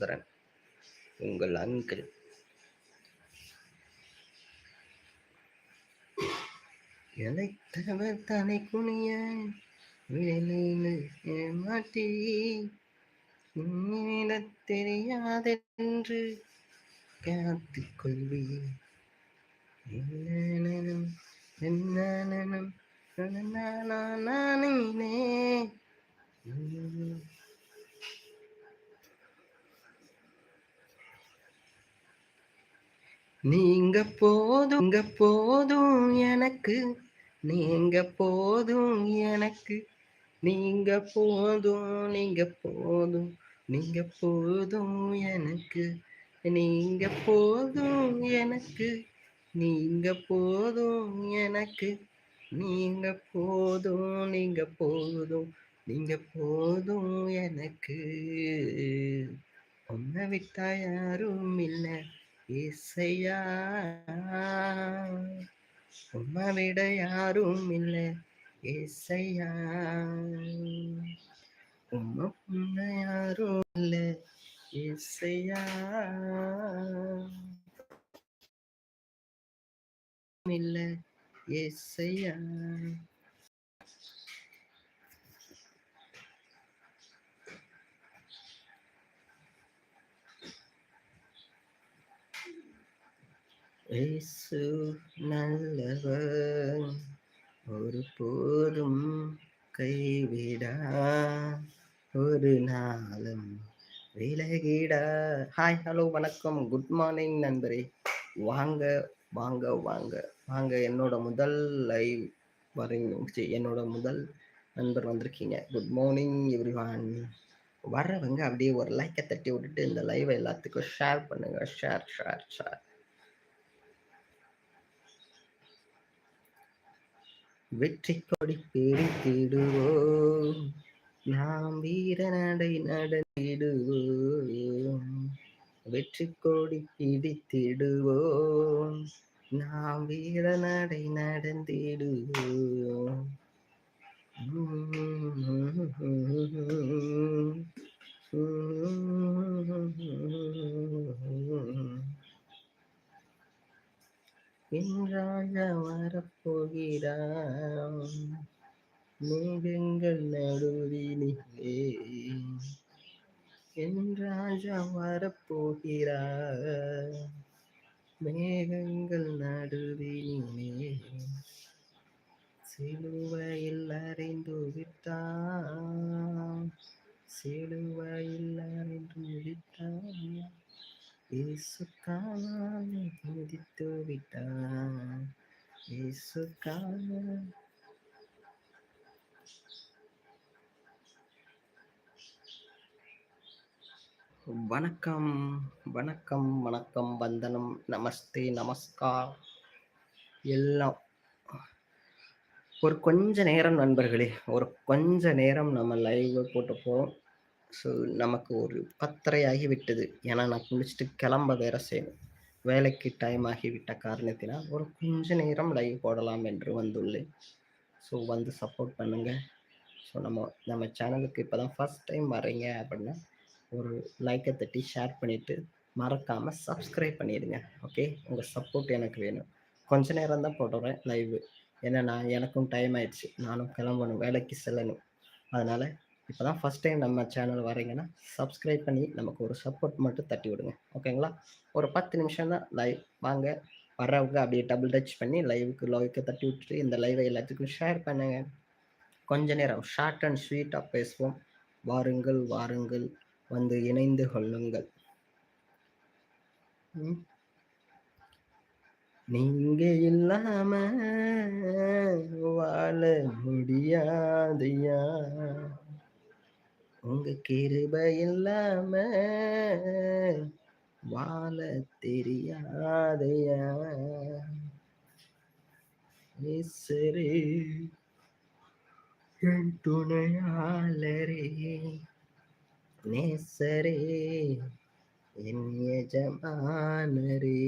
சகோதரன் உங்கள் அங்கிள். இழைத்தவர் தலை குனிய விழிலையில் தெரியாதென்று காத்து கொள்வீர். என்னனும் என்னனும் நானே நீங்க போதும் இங்க போதும் எனக்கு. நீங்க போதும் எனக்கு. நீங்க போதும் நீங்க போதும் நீங்க போதும் எனக்கு. நீங்க போதும் எனக்கு. நீங்க போதும் எனக்கு. நீங்க போதும் நீங்க போதும் நீங்க போதும் எனக்கு. ஒன்ன விட்டா யாரும் இல்லை. இசையா? உம்மை விட யாரும் இல்லை இசையா? உம்மை உன்ன யாரும் இல்லை இசையா? இல்லை இசையா? இயேசு நல்லவன் ஒரு போதும் கைவிடா ஒரு நாளும் விலகிடா. ஹாய் ஹலோ வணக்கம். குட் மார்னிங் நண்பரே. வாங்க வாங்க வாங்க. வாங்க என்னோட முதல் லைவ் வரீங்க என்னோட முதல் நண்பர் வந்திருக்கீங்க. குட் மார்னிங் எவ்ரி ஒன் வர்றவங்க அப்படியே ஒரு லைக்கை தட்டி விட்டுட்டு இந்த லைவை எல்லாத்துக்கும் ஷேர் பண்ணுங்க. ஷேர் ஷேர் ஷேர் வெற்றி கொடி பேடி பிடித்திடுவோம் நாம் வீர நடை நடந்திடுவோம் வெற்றி கொடி பிடித்திடுவோம் நாம் வீர நடை நடந்திடுவோம் என் ராஜா வரப்போகிறான் மேகங்கள் நடுவினிலே. என் ராஜா வரப்போகிறார். மேகங்கள் நடுவினிலே. சிலுவையில் அறிந்து விட்டான் சிலு அறிந்து விட்டான் இயேசுக்கான துதித்து விட்டான் இயேசுக்கான வணக்கம் வணக்கம் வணக்கம் வந்தனம் நமஸ்தே நமஸ்கார். எல்லாம். ஒரு கொஞ்ச நேரம் நண்பர்களே ஒரு கொஞ்ச நேரம் நம்ம லைவ் போட்டு போகிறோம் ஸோ நமக்கு ஒரு பத்தரை ஆகிவிட்டது ஏன்னா நான் குளிச்சுட்டு கிளம்ப வேற செய்யணும் வேலைக்கு டைம் ஆகிவிட்ட காரணத்தினால் ஒரு கொஞ்ச நேரம் லைவ் போடலாம் என்று வந்துள்ளேன். ஸோ வந்து சப்போர்ட் பண்ணுங்கள் ஸோ நம்ம நம்ம சேனலுக்கு இப்போ தான் ஃபஸ்ட் டைம் வரீங்க அப்படின்னா ஒரு லைக்கை தட்டி ஷேர் பண்ணிவிட்டு மறக்காமல் சப்ஸ்கிரைப் பண்ணிடுங்க. ஓகே உங்கள் சப்போர்ட் எனக்கு வேணும். கொஞ்ச நேரம் தான் போடுறேன் லைவு ஏன்னா நான் எனக்கும் டைம் ஆயிடுச்சு. நானும் கிளம்பணும் வேலைக்கு செல்லணும். அதனால் இப்போ தான் ஃபஸ்ட் டைம் நம்ம சேனல் வரீங்கன்னா சப்ஸ்கிரைப் பண்ணி நமக்கு ஒரு சப்போர்ட் மட்டும் தட்டி விடுங்க. ஓகேங்களா ஒரு பத்து நிமிஷம் தான் லைவ் வாங்க வர்றவங்க அப்படியே டபுள் டச் பண்ணி லைவுக்கு லைவுக்கு தட்டி விட்டுட்டு இந்த லைவை எல்லாத்துக்கும் ஷேர் பண்ணுங்க. கொஞ்ச நேரம் ஷார்ட் அண்ட் ஸ்வீட்டாக பேசுவோம். வாருங்கள் வாருங்கள் வந்து இணைந்து கொள்ளுங்கள். நீங்க இல்லாம வாழ முடியாதையா? உங்க கிருப இல்லாம வாழ தெரியாதையா? சரி என் துணையாளரே நேசரே என் எஜமானரே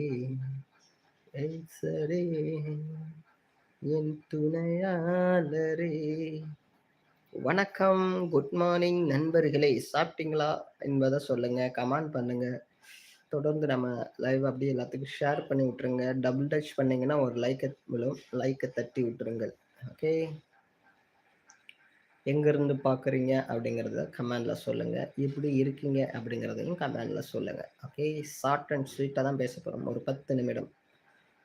நேசரே என் துணையாளரே வணக்கம், குட் மார்னிங் நண்பர்களே! சாப்பிட்டீங்களா? என்பதை சொல்லுங்க. கமெண்ட் பண்ணுங்க. தொடர்ந்து நம்ம லைவ் அப்படியே எல்லாத்துக்கும் ஷேர் பண்ணி விட்டுருங்க. டபுள் டச் பண்ணீங்கன்னா ஒரு லைக்கை விழும். லைக்கை தட்டி விட்டுருங்கள். ஓகே. எங்கேருந்து பார்க்குறீங்க அப்படிங்கிறத கமெண்டில் சொல்லுங்கள் இப்படி இருக்கீங்க அப்படிங்கிறதையும் கமெண்டில் சொல்லுங்கள் ஓகே. ஷார்ட் அண்ட் ஸ்வீட்டாக தான் பேச போகிறோம் ஒரு 10 நிமிடம்.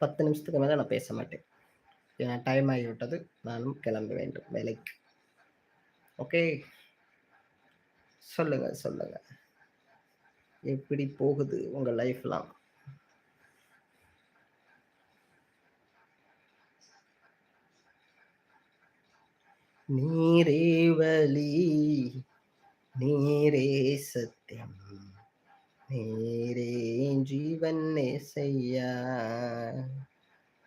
10 நிமிஷத்துக்கு மேலே நான் பேச மாட்டேன். ஏன்னா டைம் ஆகிவிட்டது. நானும் கிளம்ப வேண்டும் வேலைக்கு. ஓகே. சொல்லுங்க, சொல்லுங்க. எப்படி போகுது உங்க லைஃப்லாம்? நீரே வழி, நீரே சத்தியம், நீரே ஜீவன் செய்யா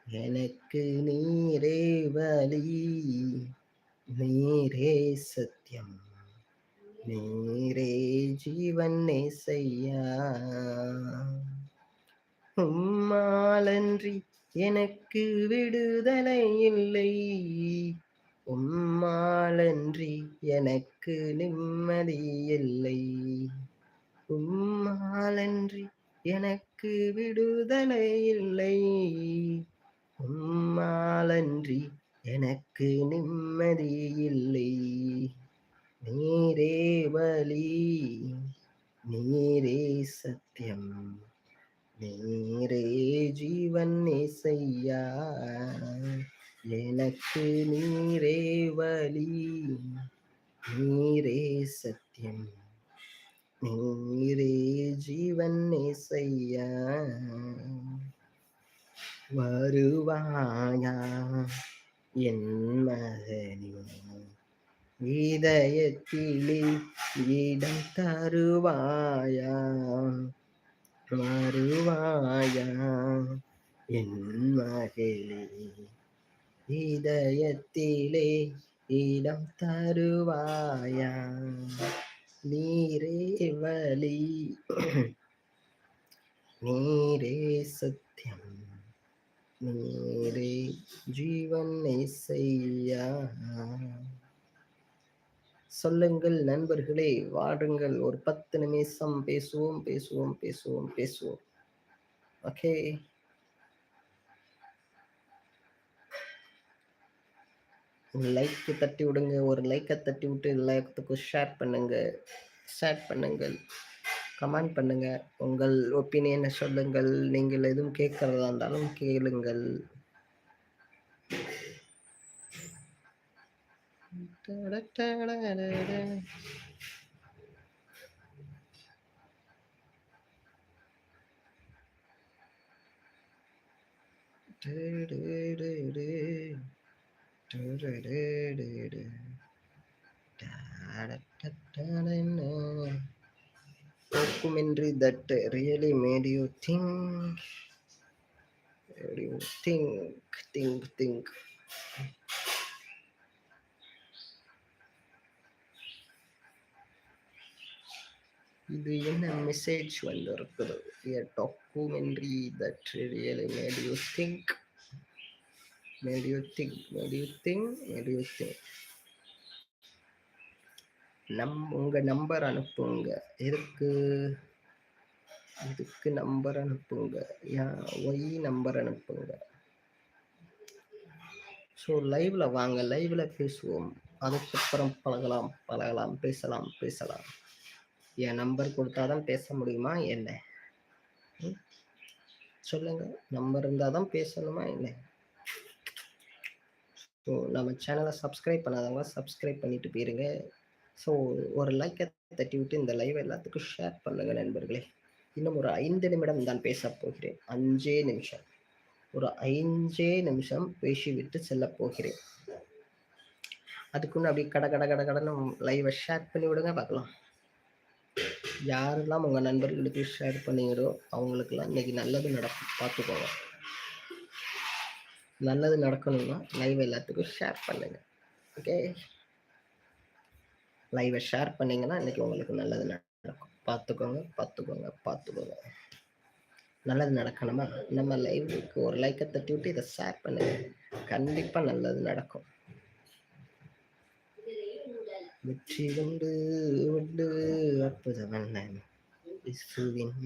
எனக்கு நீரே வழி, நீரே சத்தியம், நீரே ஜீவன் ஏசையா. உம்மாலன்றி எனக்கு விடுதலை இல்லை. உம்மாலன்றி எனக்கு நிம்மதி இல்லை. உம்மாலன்றி எனக்கு விடுதலை இல்லை. உம்மாலன்றி எனக்கு நிம்மதி இல்லை. நீரே வலி. நீரே சத்தியம், நீரே ஜீவன் இசையா. எனக்கு நீரே வலி. நீரே சத்தியம், நீரே ஜீவன் இசையா. வருவாயா? என் இதயத்திலே இடம் தருவாயா. வருவாயா என் மகளே, இதயத்திலே இடம் தருவாயா. நீரே வழி, நீரே சத்தியம், நீரே ஜீவன் செய்யா சொல்லுங்கள் நண்பர்களே! வாருங்கள் ஒரு 10 நிமிஷம் பேசுவோம், பேசுவோம், பேசுவோம், பேசுவோம். ஓகே. லைக் தட்டி விடுங்க. ஒரு லைக்கை தட்டி விட்டு எல்லாத்துக்கும் ஷேர் பண்ணுங்க. ஷேர் பண்ணுங்கள். கமெண்ட் பண்ணுங்க. உங்கள் ஒப்பீனியனை சொல்லுங்கள். நீங்கள் எதுவும் கேட்குறதா இருந்தாலும் கேளுங்கள். Documentary that really made you think made you think think think இது என்ன மெசேஜ் வந்திருக்குது a documentary that really made you think made you think made you think made you think நம் உங்க நம்பர் அனுப்புங்க. எதுக்கு? இதுக்கு நம்பர் அனுப்புங்க. ஒய் நம்பர் அனுப்புங்க. ஸோ லைவ்ல வாங்க. லைவ்ல பேசுவோம். அதுக்கப்புறம் பழகலாம். பழகலாம். பேசலாம். பேசலாம். என் நம்பர் கொடுத்தாதான் பேச முடியுமா? என்ன? ம்? சொல்லுங்க. நம்பர் இருந்தால் தான் பேசணுமா? என்ன? ஸோ நம்ம சேனலை சப்ஸ்கிரைப் பண்ணாதவங்க சப்ஸ்கிரைப் பண்ணிட்டு போயிருங்க. ஸோ ஒரு லைக்கை தட்டி விட்டு இந்த லைவ் எல்லாத்துக்கும் ஷேர் பண்ணுங்க நண்பர்களே. இன்னும் ஒரு ஐந்து நிமிடம் தான் பேச போகிறேன். அஞ்சே நிமிஷம். ஒரு ஐஞ்சே நிமிஷம் பேசிவிட்டு செல்ல போகிறேன். அதுக்குன்னு அப்படியே கட கட கட கடன்னு லைவை ஷேர் பண்ணி விடுங்க பார்க்கலாம். யாரெல்லாம் உங்கள் நண்பர்களுக்கு ஷேர் பண்ணீங்களோ அவங்களுக்கெல்லாம் இன்னைக்கு நல்லது நடக்கும். பார்த்துக்கோங்க. நல்லது நடக்கணும்னா லைவ் எல்லாத்துக்கும் ஷேர் பண்ணுங்க. ஓகே லைவை ஷேர் பண்ணீங்கன்னா இன்னைக்கு உங்களுக்கு நல்லது நடக்கும். பார்த்துக்கோங்க பார்த்துக்கோங்க பார்த்துக்கோங்க நல்லது நடக்கணுமா? நம்ம லைவுக்கு ஒரு லைக்கை தட்டி விட்டு இதை ஷேர் பண்ணுங்க. கண்டிப்பாக நல்லது நடக்கும். வெற்றி உண்டு உண்டு அற்புதமல்ல இசுவின்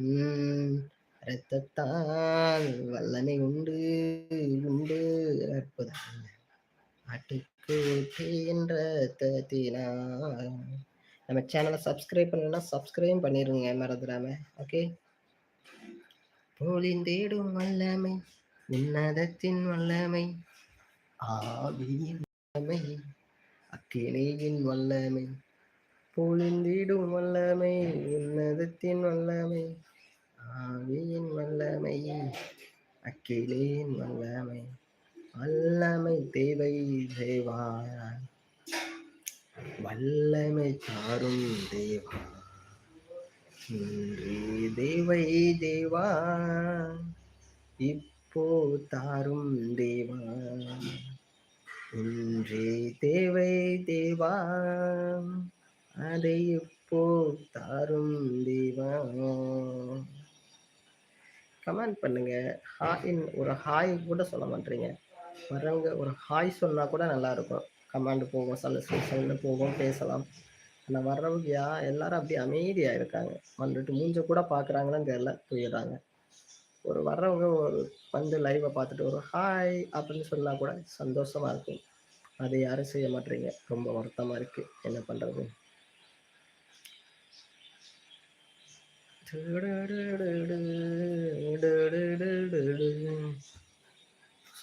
இரத்தத்தால் வல்லமை உண்டு உண்டு அற்புதமல்ல ஆட்டுக்கு என்ற ரத்தத்தினால் நம்ம சேனலை சப்ஸ்கிரைப் பண்ணலன்னா சப்ஸ்கிரைப் பண்ணிருங்க மறந்துடாம. ஓகே பொழிந்தேடும் வல்லமை உன்னதத்தின் வல்லமை ஆவியின் வல்லமை அக்கினியின் வல்லமை. பொழிந்திடும் வல்லமை உன்னதத்தின் வல்லமை ஆவியின் வல்லமை அக்கிலியின் வல்லமை. வல்லமை தேவை தேவா. வல்லமை தாரும் தேவா. தேவை தேவா. இப்போ தாரும் தேவா. இன்றே தேவை தேவா. அதை இப்போ தாரும் தேவா. கமெண்ட் பண்ணுங்க. ஹாயின் ஒரு ஹாய் கூட சொல்ல மாட்டீங்க. வரவங்க ஒரு ஹாய் சொன்னா கூட நல்லா இருக்கும் போகும் சில சொல்ல போகும் பேசலாம். ஆனால் வர்றவங்க யா எல்லாரும் அப்படியே அமைதியாக இருக்காங்க வந்துட்டு மூஞ்ச கூட பார்க்குறாங்களான்னு தெரியல போயிடுறாங்க. ஒரு வர்றவங்க ஒரு வந்து லைவை பார்த்துட்டு ஒரு ஹாய் அப்படின்னு சொன்னா கூட சந்தோஷமா இருக்கும். அதை யாரும் செய்ய மாட்டீங்க. ரொம்ப வருத்தமா இருக்கு. என்ன பண்றது?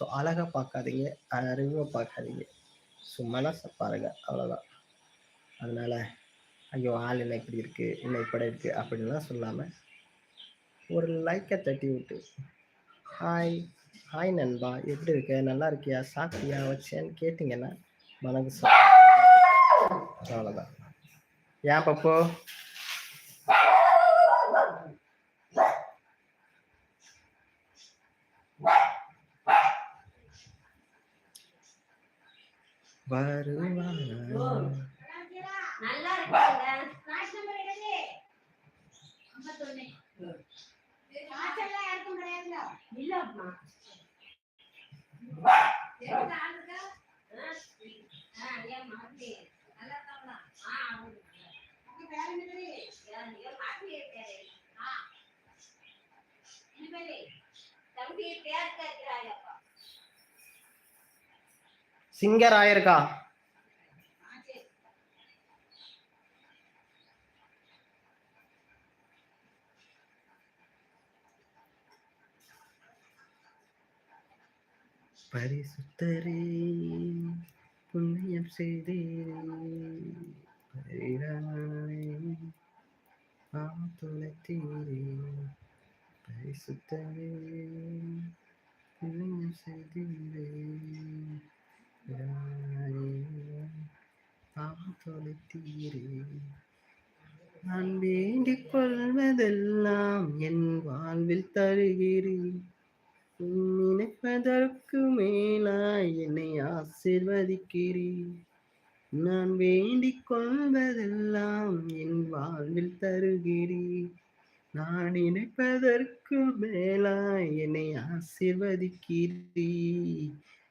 ஸோ அழகாக பார்க்காதீங்க அறிவாக பார்க்காதீங்க. ஸோ மனசை பாருங்க அவ்வளோதான் அதனால் ஐயோ ஆள் என்ன இப்படி இருக்குது என்ன இப்படி இருக்குது அப்படின்லாம் சொல்லாமல் ஒரு லைக்கை தட்டி விட்டு ஹாய் ஹாய் நண்பா எப்படி இருக்க? நல்லா இருக்கியா? சாப்பிட்டியா? வச்சேன்னு கேட்டிங்கன்னா மனது அவ்வளோதான் ஏன் பப்போ? வருவார்? நல்லா இருக்காங்க. சிங்கர் ஆயிருக்கா? பரிசுத்தரே புண்ணியம் செய்தீரே பரிராய் துளைத்தீரே. பரிசுத்தரே புண்ணியம் செய்தீரே. தொலைத்தீரே நான் வேண்டிக் கொள்வதெல்லாம் என் வாழ்வில் தருகிறேன் நினைப்பதற்கு மேலாய் என்னை ஆசிர்வதிக்கிறேன் நான் வேண்டிக் கொள்வதெல்லாம் என் வாழ்வில் தருகிறேன் நான் நினைப்பதற்கு மேலாய் என்னை ஆசிர்வதிக்கிறீர்.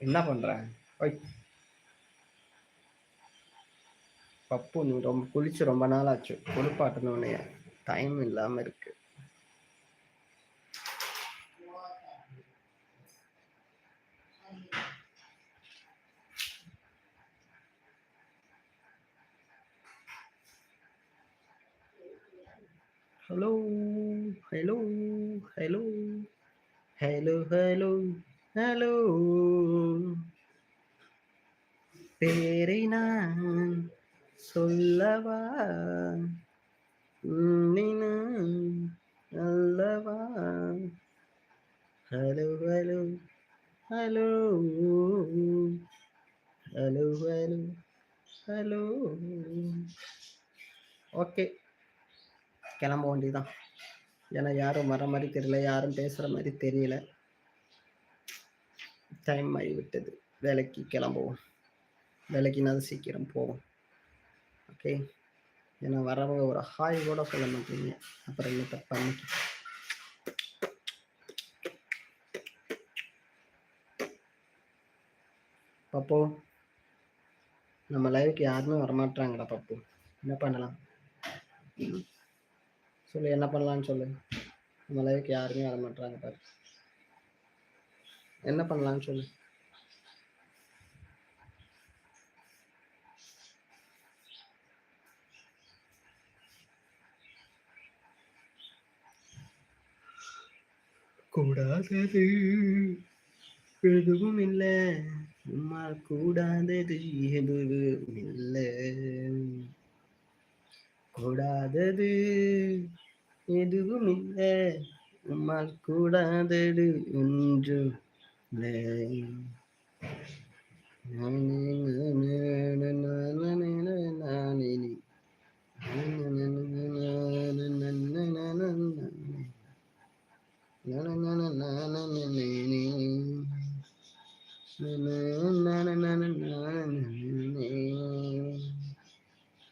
என்ன பண்ற? ஒய் பப்பு நீ ரொம்ப குளிச்சு ரொம்ப நாள் ஆச்சு குளிப்பாட்டணும்னே டைம் இல்லாம இருக்கு. Hello hello hello hello hello hello பேரை நான் சொல்லவா? அல்லவா? Hello hello hello. Hello hello hello. Okay. கிளம்ப வேண்டியதான் ஏன்னா யாரும் வர மாதிரி தெரியல யாரும் பேசுகிற மாதிரி தெரியல. டைம் ஆகிவிட்டது வேலைக்கு கிளம்புவோம். வேலைக்குனாலும் சீக்கிரம் போவோம். ஓகே ஏன்னா வரவங்க ஒரு ஹாய் கூட சொல்ல மாட்டீங்க அப்புறம் என்ன தப்பா இன்னைக்கு பப்போ நம்ம லைவுக்கு யாருமே வரமாட்டாங்கடா பப்பு. என்ன பண்ணலாம்? சொல்லு என்ன பண்ணலாம்னு சொல்லு? நம்ம லைவுக்கு யாருமே வரமாட்டாங்க பாரு. என்ன பண்ணலாம்னு சொல்லு. கூடாதது. எதுவும் இல்லை. சும்மா கூடாதது எதுவும் இல்லை. கூடாதது எதுவும் இல்லை. உம்மால் கூடாதது ஒன்றும் இல்லை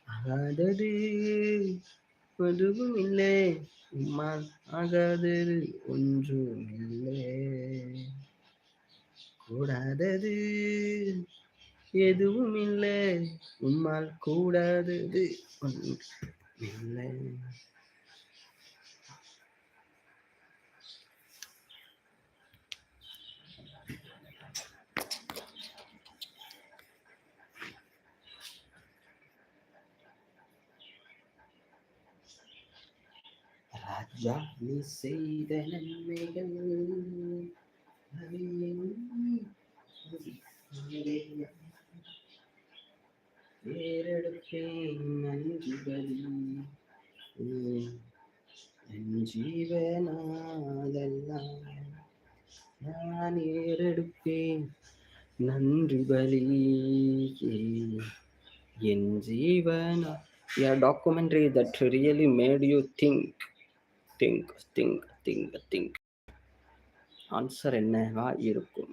ஆகாதது எதுவும் இல்லை உம்மால் ஆகாதது ஒன்றும் இல்லை கூடாதது எதுவும் இல்லை உம்மால் கூடாதது இல்லை ராஜா நீ செய்த நன்மைகள் அவை எண்ணி ஏறெடுப்பேன் நன்றி பலி உம், என் ஜீவனாதெல்லாம் நான் ஏறெடுப்பேன் நன்றி பலி என் ஜீவனா a documentary that really made you think think think think think answer என்னவா இருக்கும்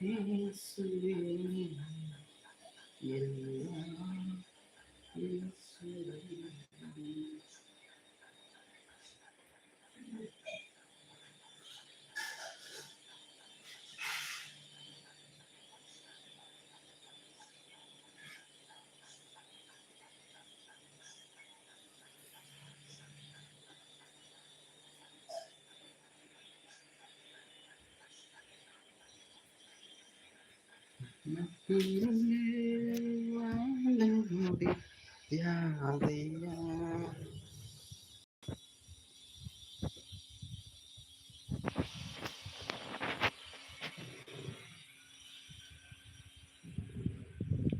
Insulin.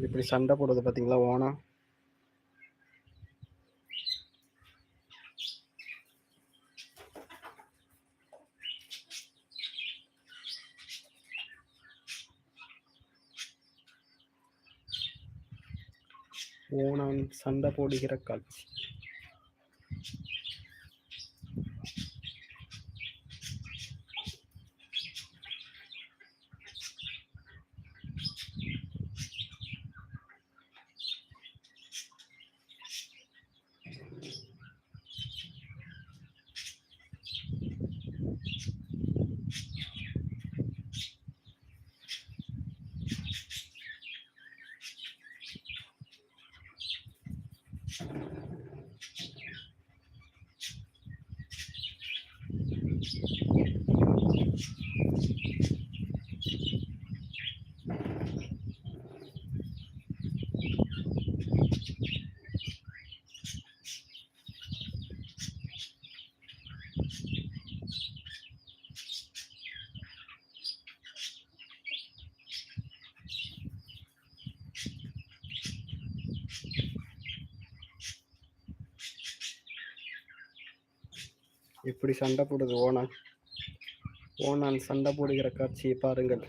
இப்படி சண்டை போடுறது பாத்தீங்களா ஓனா? சண்டை போடுகிற காட்சி. இப்படி சண்டை போடுது ஓனான். ஓனான் சண்டை போடுகிற காட்சியை பாருங்கள்.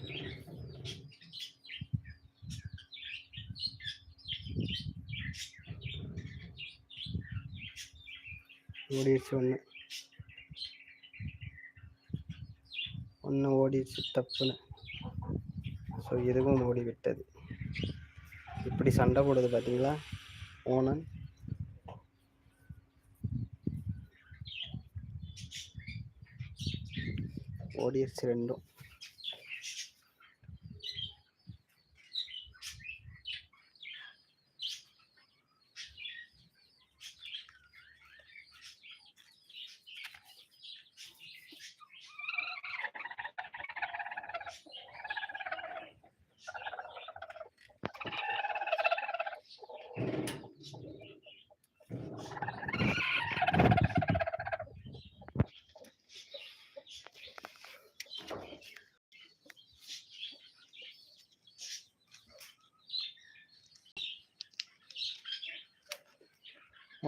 ஓடிடுச்சு ஒன்று ஒன்று ஓடிடுச்சு தப்புன்னு. ஸோ இதுவும் ஓடிவிட்டது. இப்படி சண்டை போடுது பார்த்தீங்களா ஓனன். ஓடிடுச்சு ரெண்டும்.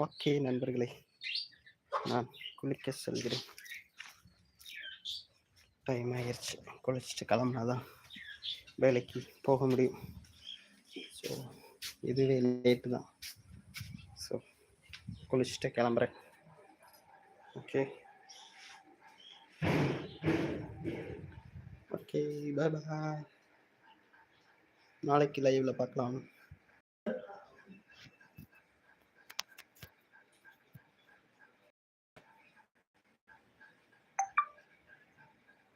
ஓகே நண்பர்களே. நான் குளிக்க செல்கிறேன். டைம் ஆயிடுச்சு குளிச்சுட்டு கிளம்புனா தான் வேலைக்கு போக முடியும். ஸோ இதுவே லேட்டு தான். ஸோ குளிச்சுட்டு கிளம்புறேன். ஓகே ஓகே பாய் பாய் நாளைக்கு லைவில் பார்க்கலாம்.